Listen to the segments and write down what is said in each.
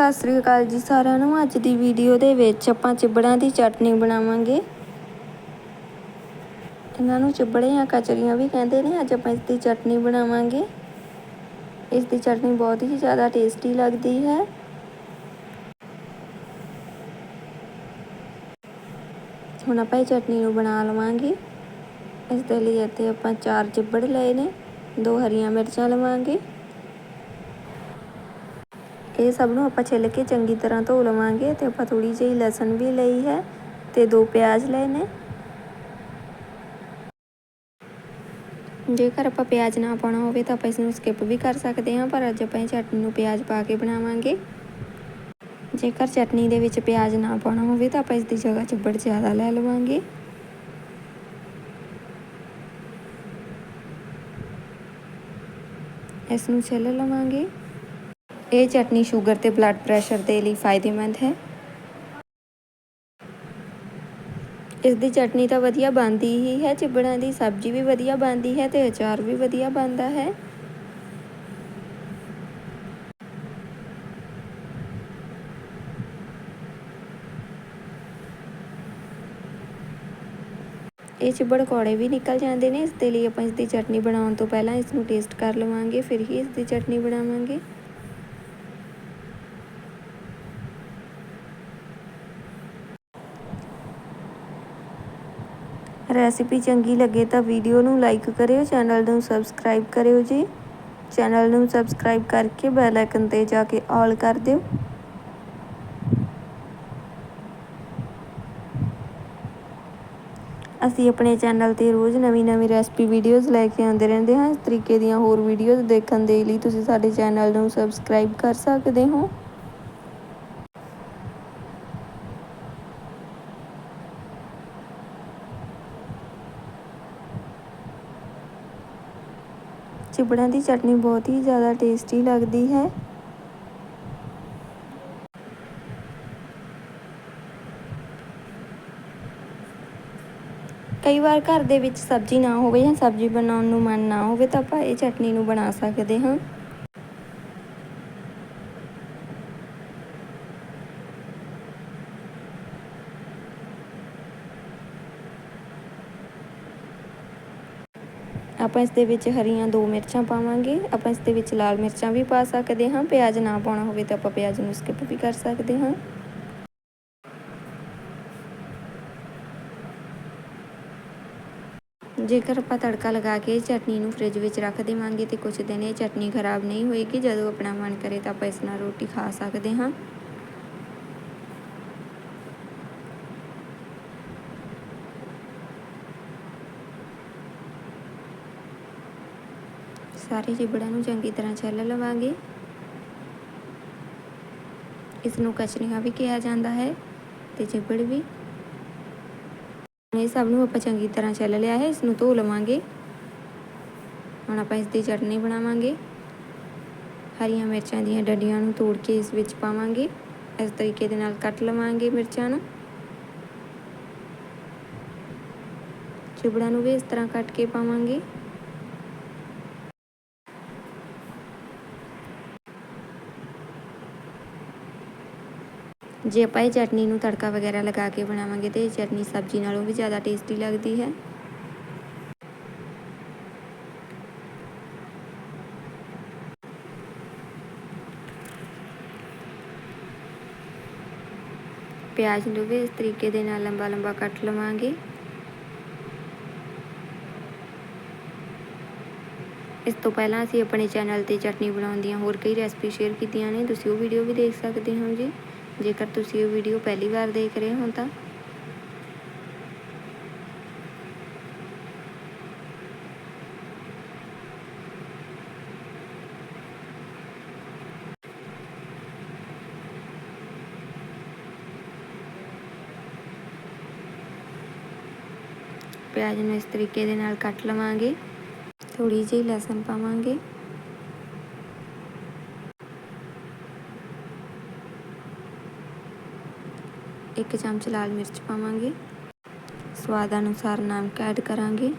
ਸਤਿ ਸ੍ਰੀ ਅਕਾਲ ਜੀ ਸਾਰਿਆਂ ਨੂੰ। ਅੱਜ ਦੀ ਵੀਡੀਓ ਦੇ ਵਿੱਚ ਆਪਾਂ ਚਿਬੜਾਂ ਦੀ ਚਟਨੀ ਬਣਾਵਾਂਗੇ। ਇਹਨਾਂ ਨੂੰ ਚਿਬੜੇ ਜਾਂ ਕਚਰੀਆਂ ਵੀ ਕਹਿੰਦੇ ਨੇ, ਅੱਜ ਆਪਾਂ ਇਸ ਦੀ ਚਟਨੀ ਬਣਾਵਾਂਗੇ। ਇਸ ਦੀ ਚਟਨੀ ਬਹੁਤ ਹੀ ਜ਼ਿਆਦਾ ਟੇਸਟੀ ਲੱਗਦੀ ਹੈ। ਹੁਣ ਆਪਾਂ ਇਹ ਚਟਨੀ ਨੂੰ ਬਣਾ ਲਵਾਂਗੇ। ਇਸ ਦੇ ਲਈ ਇੱਥੇ ਆਪਾਂ ਚਾਰ ਚਿਬੜ ਲਏ ਨੇ, ਦੋ ਹਰੀਆਂ ਮਿਰਚਾਂ ਲਵਾਂਗੇ। ਇਹ ਸਭ ਨੂੰ ਆਪਾਂ ਛਿੱਲ ਕੇ ਚੰਗੀ ਤਰ੍ਹਾਂ ਧੋ ਲਵਾਂਗੇ ਤੇ ਆਪਾਂ ਥੋੜੀ ਜਿਹੀ ਲਸਣ ਵੀ ਲਈ ਹੈ ਤੇ ਦੋ ਪਿਆਜ਼ ਲਏ ਨੇ। ਜੇਕਰ ਆਪਾਂ ਪਿਆਜ਼ ਨਾ ਪਾਉਣਾ ਹੋਵੇ ਤਾਂ ਆਪਾਂ ਇਸ ਨੂੰ ਸਕਿਪ ਵੀ ਕਰ ਸਕਦੇ ਹਾਂ, ਪਰ ਅੱਜ ਆਪਾਂ ਇਹ ਚਟਨੀ ਨੂੰ ਪਿਆਜ਼ ਪਾ ਕੇ ਬਣਾਵਾਂਗੇ। ਜੇਕਰ ਚਟਨੀ ਦੇ ਵਿੱਚ ਪਿਆਜ਼ ਨਾ ਪਾਉਣਾ ਹੋਵੇ ਤਾਂ ਆਪਾਂ ਇਸ ਦੀ ਜਗ੍ਹਾ ਚੱਬੜ ਜ਼ਿਆਦਾ ਲੈ ਲਵਾਂਗੇ। ਇਸ ਨੂੰ ਛਿੱਲ ਲਵਾਂਗੇ। ਇਹ ਚਟਨੀ ਸ਼ੂਗਰ ਤੇ ਬਲੱਡ ਪ੍ਰੈਸ਼ਰ ਦੇ ਲਈ ਫਾਇਦੇਮੰਦ ਹੈ। ਇਸ ਦੀ ਚਟਨੀ ਤਾਂ ਵਧੀਆ ਬਣਦੀ ਹੀ ਹੈ, ਚਿਬੜਾਂ ਦੀ ਸਬਜ਼ੀ ਵੀ ਵਧੀਆ ਬਣਦੀ ਹੈ ਤੇ ਅਚਾਰ ਵੀ ਵਧੀਆ ਬਣਦਾ ਹੈ। ਇਹ ਚਿਬੜ ਕੌੜੇ ਵੀ ਨਿਕਲ ਜਾਂਦੇ ਨੇ, ਇਸ ਦੇ ਲਈ ਆਪਾਂ ਇਸ ਦੀ ਚਟਨੀ ਬਣਾਉਣ ਤੋਂ ਪਹਿਲਾਂ ਇਸ ਨੂੰ ਟੇਸਟ ਕਰ ਲਵਾਂਗੇ, ਫਿਰ ਹੀ ਇਸ ਦੀ ਚਟਨੀ ਬਣਾਵਾਂਗੇ। ਰੈਸਿਪੀ ਚੰਗੀ ਲੱਗੇ ਤਾਂ ਵੀਡੀਓ ਨੂੰ ਲਾਈਕ ਕਰਿਓ, ਚੈਨਲ ਨੂੰ ਸਬਸਕ੍ਰਾਈਬ ਕਰਿਓ ਜੀ। ਚੈਨਲ ਨੂੰ ਸਬਸਕ੍ਰਾਈਬ ਕਰਕੇ ਬੈਲ ਆਈਕਨ ਤੇ ਜਾ ਕੇ ਆਲ ਕਰ ਦਿਓ। ਅਸੀਂ ਆਪਣੇ ਚੈਨਲ ਤੇ ਰੋਜ਼ ਨਵੀਂ-ਨਵੀਂ ਰੈਸਪੀ ਵੀਡੀਓਜ਼ ਲੈ ਕੇ ਆਉਂਦੇ ਰਹਿੰਦੇ ਹਾਂ। ਇਸ ਤਰੀਕੇ ਦੀਆਂ ਹੋਰ ਵੀਡੀਓਜ਼ ਦੇਖਣ ਦੇ ਲਈ ਤੁਸੀਂ ਸਾਡੇ ਚੈਨਲ ਨੂੰ ਸਬਸਕ੍ਰਾਈਬ ਕਰ ਸਕਦੇ ਹੋ। ਚਿਬੜਾਂ ਦੀ ਚਟਨੀ ਬਹੁਤ ਹੀ ਜ਼ਿਆਦਾ ਟੇਸਟੀ ਲੱਗਦੀ ਹੈ। ਕਈ ਵਾਰ ਘਰ ਦੇ ਵਿੱਚ ਸਬਜ਼ੀ ਨਾ ਹੋਵੇ ਜਾਂ ਸਬਜ਼ੀ ਬਣਾਉਣ ਨੂੰ ਮਨ ਨਾ ਹੋਵੇ ਤਾਂ ਆਪਾਂ ਇਹ ਚਟਨੀ ਨੂੰ ਬਣਾ ਸਕਦੇ ਹਾਂ। ਆਪਾਂ ਇਸ ਦੇ ਵਿੱਚ ਹਰੀਆਂ ਦੋ ਮਿਰਚਾਂ ਪਾਵਾਂਗੇ। ਆਪਾਂ ਇਸ ਦੇ ਵਿੱਚ ਲਾਲ ਮਿਰਚਾਂ ਵੀ ਪਾ ਸਕਦੇ ਹਾਂ। ਪਿਆਜ਼ ਨਾ ਪਾਉਣਾ ਹੋਵੇ ਤਾਂ ਆਪਾਂ ਪਿਆਜ਼ ਨੂੰ ਸਕਿਪ ਵੀ ਕਰ ਸਕਦੇ ਹਾਂ। ਜੇਕਰ ਆਪਾਂ ਤੜਕਾ ਲਗਾ ਕੇ ਚਟਨੀ ਨੂੰ ਫ੍ਰਿਜ ਵਿੱਚ ਰੱਖ ਦੇਵਾਂਗੇ ਤੇ ਕੁਝ ਦਿਨ ਇਹ ਚਟਨੀ ਖਰਾਬ ਨਹੀਂ ਹੋਏਗੀ। ਜਦੋਂ ਆਪਣਾ ਮਨ ਕਰੇ ਤਾਂ ਆਪਾਂ ਇਸ ਨਾਲ ਰੋਟੀ ਖਾ ਸਕਦੇ ਹਾਂ। ਸਾਰੇ ਚਿਬੜਾਂ ਨੂੰ ਚੰਗੀ ਤਰ੍ਹਾਂ ਛਿੱਲ ਲਵਾਂਗੇ। ਇਸ ਨੂੰ ਕਚਰੀਆਂ ਵੀ ਕਿਹਾ ਜਾਂਦਾ ਹੈ ਤੇ ਜਿਬੜ ਵੀ। ਇਹ ਸਭ ਨੂੰ ਆਪਾਂ ਚੰਗੀ ਤਰ੍ਹਾਂ ਛਿੱਲ ਲਿਆ ਹੈ ਇਸ ਨੂੰ ਧੋ ਲਵਾਂਗੇ। ਹੁਣ ਆਪਾਂ ਇਸ ਦੀ ਚਟਨੀ ਬਣਾਵਾਂਗੇ। ਹਰੀਆਂ ਮਿਰਚਾਂ ਦੀਆਂ ਡੱਡੀਆਂ ਨੂੰ ਤੋੜ ਕੇ ਇਸ ਵਿੱਚ ਪਾਵਾਂਗੇ। ਇਸ ਤਰੀਕੇ ਦੇ ਨਾਲ ਕੱਟ ਲਵਾਂਗੇ ਮਿਰਚਾਂ ਨੂੰ। ਚੁਬੜਾਂ ਨੂੰ ਵੀ ਇਸ ਤਰ੍ਹਾਂ ਕੱਟ ਕੇ ਪਾਵਾਂਗੇ। ਜੇ ਆਪਾਂ ਇਹ ਚਟਨੀ ਨੂੰ ਤੜਕਾ ਵਗੈਰਾ ਲਗਾ ਕੇ ਬਣਾਵਾਂਗੇ ਤੇ ਇਹ ਚਟਨੀ ਸਬਜ਼ੀ ਨਾਲੋਂ ਵੀ ਜ਼ਿਆਦਾ ਟੇਸਟੀ ਲੱਗਦੀ ਹੈ। ਪਿਆਜ਼ ਨੂੰ ਵੀ ਇਸ ਤਰੀਕੇ ਦੇ ਨਾਲ ਲੰਬਾ ਲੰਬਾ ਕੱਟ ਲਵਾਂਗੇ। ਇਸ ਤੋਂ ਪਹਿਲਾਂ ਅਸੀਂ ਆਪਣੇ ਚੈਨਲ ਤੇ ਚਟਨੀ ਬਣਾਉਣ ਦੀਆਂ ਹੋਰ ਕਈ ਰੈਸਪੀ ਸ਼ੇਅਰ ਕੀਤੀਆਂ ਨੇ, ਤੁਸੀਂ ਉਹ ਵੀਡੀਓ ਵੀ ਦੇਖ ਸਕਦੇ ਹੋ ਜੀ। ਜੇਕਰ ਤੁਸੀਂ ਇਹ ਵੀਡੀਓ ਪਹਿਲੀ ਵਾਰ ਦੇਖ ਰਹੇ ਹੋ ਤਾਂ ਪਿਆਜ਼ ਨੂੰ ਇਸ ਤਰੀਕੇ ਦੇ ਨਾਲ ਕੱਟ ਲਵਾਂਗੇ। ਥੋੜੀ ਜਿਹੀ ਲਸਣ ਪਾਵਾਂਗੇ। ਇੱਕ ਚਮਚ ਲਾਲ ਮਿਰਚ ਪਾਵਾਂਗੇ। ਸਵਾਦ ਅਨੁਸਾਰ ਨਮਕ ਐਡ ਕਰਾਂਗੇ।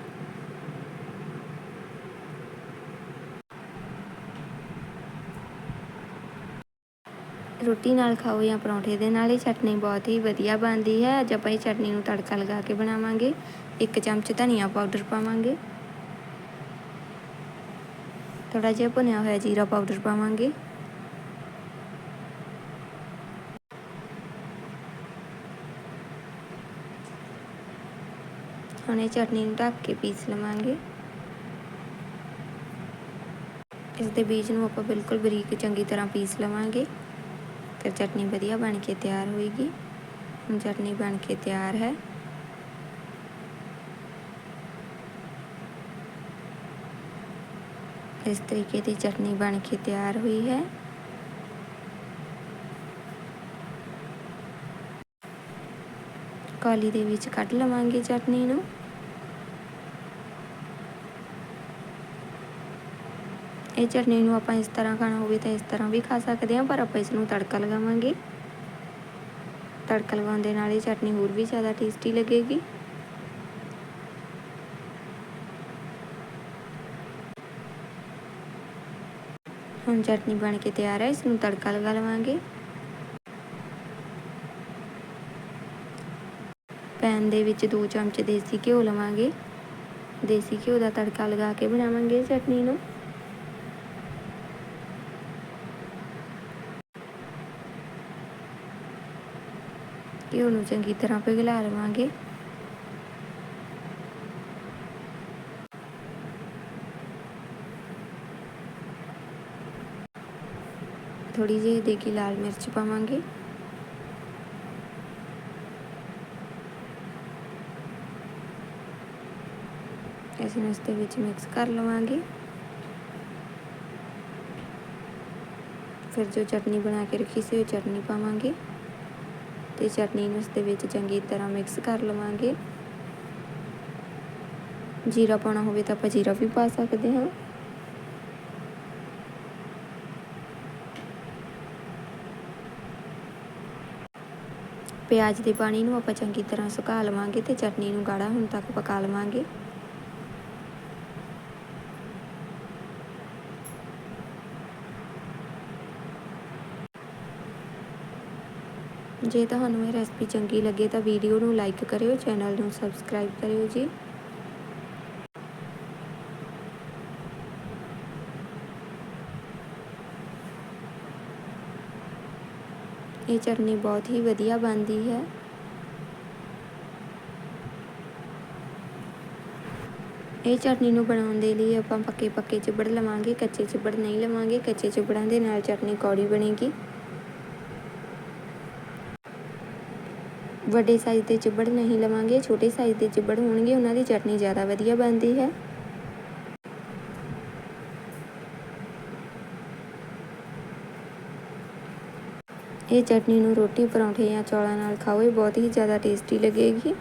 ਰੋਟੀ ਨਾਲ ਖਾਓ ਜਾਂ ਪਰੌਂਠੇ ਦੇ ਨਾਲ, ਇਹ ਚਟਨੀ ਬਹੁਤ ਹੀ ਵਧੀਆ ਬਣਦੀ ਹੈ। ਅੱਜ ਆਪਾਂ ਇਹ ਚਟਨੀ ਨੂੰ ਤੜਕਾ ਲਗਾ ਕੇ ਬਣਾਵਾਂਗੇ। ਇੱਕ ਚਮਚ ਧਨੀਆ ਪਾਊਡਰ ਪਾਵਾਂਗੇ। ਥੋੜਾ ਜਿਹਾ ਭੁੰਨਿਆ ਹੋਇਆ ਜੀਰਾ ਪਾਊਡਰ ਪਾਵਾਂਗੇ। ਹੁਣ ਇਹ ਚਟਨੀ ਨੂੰ ਢੱਕ ਕੇ ਪੀਸ ਲਵਾਂਗੇ। ਇਸ ਦੇ ਬੀਜ ਨੂੰ ਆਪਾਂ ਬਿਲਕੁਲ ਬਰੀਕ ਚੰਗੀ ਤਰ੍ਹਾਂ ਪੀਸ ਲਵਾਂਗੇ ਫਿਰ ਚਟਨੀ ਵਧੀਆ ਬਣ ਕੇ ਤਿਆਰ ਹੋਏਗੀ। ਹੁਣ ਚਟਨੀ ਬਣ ਕੇ ਤਿਆਰ ਹੈ। ਇਸ ਤਰੀਕੇ ਦੀ ਚਟਨੀ ਬਣ ਕੇ ਤਿਆਰ ਹੋਈ ਹੈ। ਕੌਲੀ ਦੇ ਵਿੱਚ ਕੱਢ ਲਵਾਂਗੇ ਚਟਨੀ ਨੂੰ। ਇਹ ਚਟਨੀ ਨੂੰ ਆਪਾਂ ਇਸ ਤਰ੍ਹਾਂ ਖਾਣਾ ਹੋਵੇ ਤਾਂ ਇਸ ਤਰ੍ਹਾਂ ਵੀ ਖਾ ਸਕਦੇ ਹਾਂ, ਪਰ ਆਪਾਂ ਇਸ ਨੂੰ ਤੜਕਾ ਲਗਾਵਾਂਗੇ। ਤੜਕਾ ਲਗਾਉਣ ਦੇ ਨਾਲ ਇਹ ਚਟਨੀ ਹੋਰ ਵੀ ਜ਼ਿਆਦਾ ਟੇਸਟੀ ਲੱਗੇਗੀ। ਹੁਣ ਚਟਨੀ ਬਣ ਕੇ ਤਿਆਰ ਹੈ ਇਸ ਨੂੰ ਤੜਕਾ ਲਗਾ ਲਵਾਂਗੇ। ਪੈਨ ਦੇ ਵਿੱਚ 2 ਚਮਚ ਦੇਸੀ ਘਿਓ ਲਵਾਂਗੇ। ਦੇਸੀ ਘਿਓ ਦਾ ਤੜਕਾ ਲਗਾ ਕੇ ਬਣਾਵਾਂਗੇ ਚਟਨੀ ਨੂੰ। ਘਿਓ ਨੂੰ ਚੰਗੀ ਤਰ੍ਹਾਂ ਪਿਘਲਾ ਲਵਾਂਗੇ। ਥੋੜੀ ਜਿਹੀ ਦੇਗੀ ਲਾਲ ਮਿਰਚ ਪਾਵਾਂਗੇ। ਇਸ ਨੂੰ ਇਸ ਦੇ ਵਿੱਚ ਮਿਕਸ ਕਰ ਲਵਾਂਗੇ। ਫਿਰ ਜੋ ਚਟਨੀ ਬਣਾ ਕੇ ਰੱਖੀ ਸੀ ਉਹ ਚਟਨੀ ਪਾਵਾਂਗੇ। ਤੇ ਚਟਨੀ ਨੂੰ ਇਸ ਦੇ ਵਿੱਚ ਚੰਗੀ ਤਰ੍ਹਾਂ ਮਿਕਸ ਕਰ ਲਵਾਂਗੇ। ਜੀਰਾ ਪਾਉਣਾ ਹੋਵੇ ਤਾਂ ਆਪਾਂ ਜੀਰਾ ਵੀ ਪਾ ਸਕਦੇ ਹਾਂ। ਪਿਆਜ਼ ਦੇ ਪਾਣੀ ਨੂੰ ਆਪਾਂ ਚੰਗੀ ਤਰ੍ਹਾਂ ਸੁਕਾ ਲਵਾਂਗੇ ਤੇ ਚਟਨੀ ਨੂੰ ਗਾੜਾ ਹੋਣ ਤੱਕ ਪਕਾ ਲਵਾਂਗੇ। ਜੇ ਤੁਹਾਨੂੰ ਇਹ ਰੈਸਪੀ ਚੰਗੀ ਲੱਗੇ ਤਾਂ ਵੀਡੀਓ ਨੂੰ ਲਾਈਕ ਕਰਿਓ ਚੈਨਲ ਨੂੰ ਸਬਸਕ੍ਰਾਈਬ ਕਰਿਓ ਜੀ। ਇਹ ਚਟਨੀ ਬਹੁਤ ਹੀ ਵਧੀਆ ਬਣਦੀ ਹੈ। ਇਹ ਚਟਨੀ ਨੂੰ ਬਣਾਉਣ ਦੇ ਲਈ ਆਪਾਂ ਪੱਕੇ ਪੱਕੇ ਚਿਬੜ ਲਵਾਂਗੇ, ਕੱਚੇ ਚਿਬੜ ਨਹੀਂ ਲਵਾਂਗੇ, ਕੱਚੇ ਚਿਬੜਾਂ ਦੇ ਨਾਲ ਚਟਨੀ ਕੌੜੀ ਬਣੇਗੀ। ਵੱਡੇ ਸਾਈਜ਼ ਦੇ ਚਿਬੜ ਨਹੀਂ ਲਵਾਂਗੇ, ਛੋਟੇ ਸਾਈਜ਼ ਦੇ ਚਿਬੜ ਹੋਣਗੇ, ਉਹਨਾਂ ਦੀ ਚਟਨੀ ਜ਼ਿਆਦਾ ਵਧੀਆ ਬਣਦੀ ਹੈ। ਇਹ ਚਟਨੀ ਨੂੰ ਰੋਟੀ, ਪਰੌਂਠੇ ਜਾਂ ਚੌਲਾਂ ਨਾਲ ਖਾਓ, ਇਹ ਬਹੁਤ ਹੀ ਜ਼ਿਆਦਾ ਟੇਸਟੀ ਲੱਗੇਗੀ।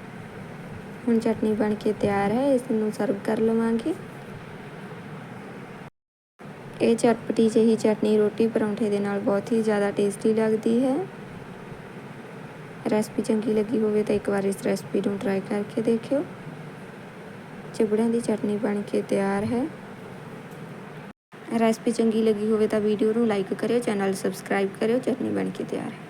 ਹੁਣ ਚਟਨੀ ਬਣ ਕੇ ਤਿਆਰ ਹੈ, ਇਸ ਨੂੰ ਸਰਵ ਕਰ ਲਵਾਂਗੇ। ਇਹ ਚਟਪਟੀ ਜਿਹੀ ਚਟਨੀ ਰੋਟੀ, ਪਰੌਂਠੇ ਦੇ ਨਾਲ ਬਹੁਤ ਹੀ ਜ਼ਿਆਦਾ ਟੇਸਟੀ ਲੱਗਦੀ ਹੈ। ਰੈਸਪੀ ਚੰਗੀ ਲੱਗੀ ਹੋਵੇ ਤਾਂ ਇੱਕ ਵਾਰ ਇਸ ਰੈਸਪੀ ਨੂੰ ਟਰਾਈ ਕਰਕੇ ਦੇਖਿਓ। ਚਿਬੜਿਆਂ ਦੀ ਚਟਨੀ ਬਣ ਕੇ ਤਿਆਰ ਹੈ। ਰੈਸਪੀ ਚੰਗੀ ਲੱਗੀ ਹੋਵੇ ਤਾਂ ਵੀਡੀਓ ਨੂੰ ਲਾਈਕ ਕਰਿਓ ਚੈਨਲ ਸਬਸਕ੍ਰਾਈਬ ਕਰਿਓ, ਚਟਨੀ ਬਣ ਕੇ ਤਿਆਰ ਹੈ।